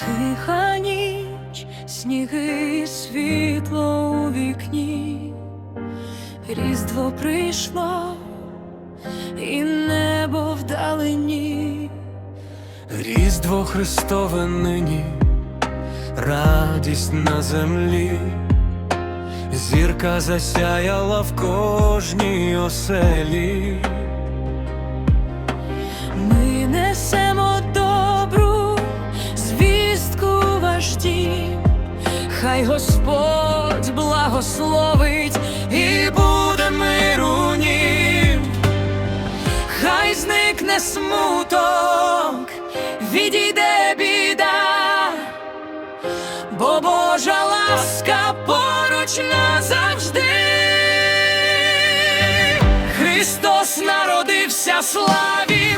тиха ніч, сніги, світло у вікні, різдво прийшло, і небо вдалині. Різдво Христове нині, радість на землі, зірка засяяла в кожній оселі. В хай Господь благословить і буде миру нім. Хай зникне смуток, відійде біда, бо Божа ласка поруч назавжди. Христос народився, славімо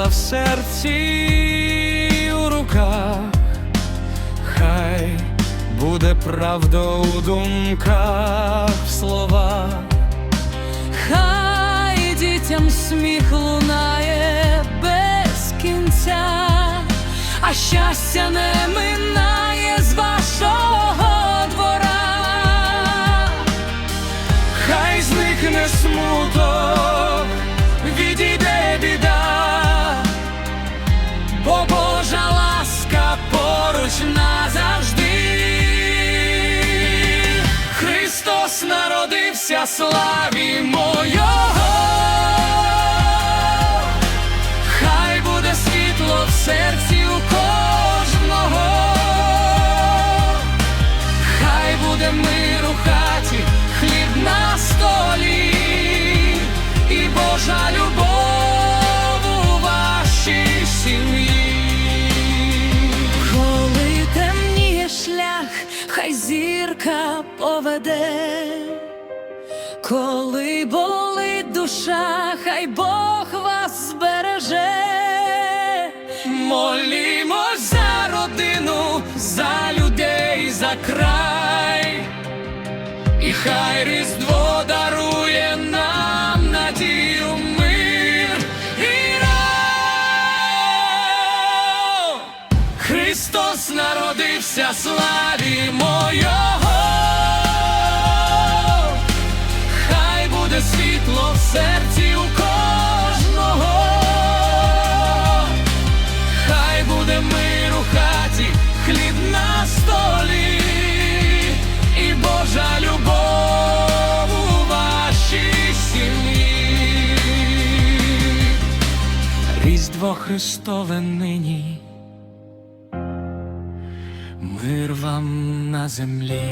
сила в серці у руках, хай буде правда у думках, в словах. Хай дітям сміх лунає без кінця, а щастя не минає з вашого народився, славімо Його. Хай буде світло в серці у кожного. Хай буде мир у хаті, хліб на столі, і Божа любов у вашій сім'ї. Коли темніє шлях, хай зірка поведе. Коли болить душа, хай Бог вас збереже. Молімось за родину, за людей, за край. І хай Різдво дарує нам надію, мир і рай. Христос народився, славімо Його. Різдво Христове нині, мир вам на землі.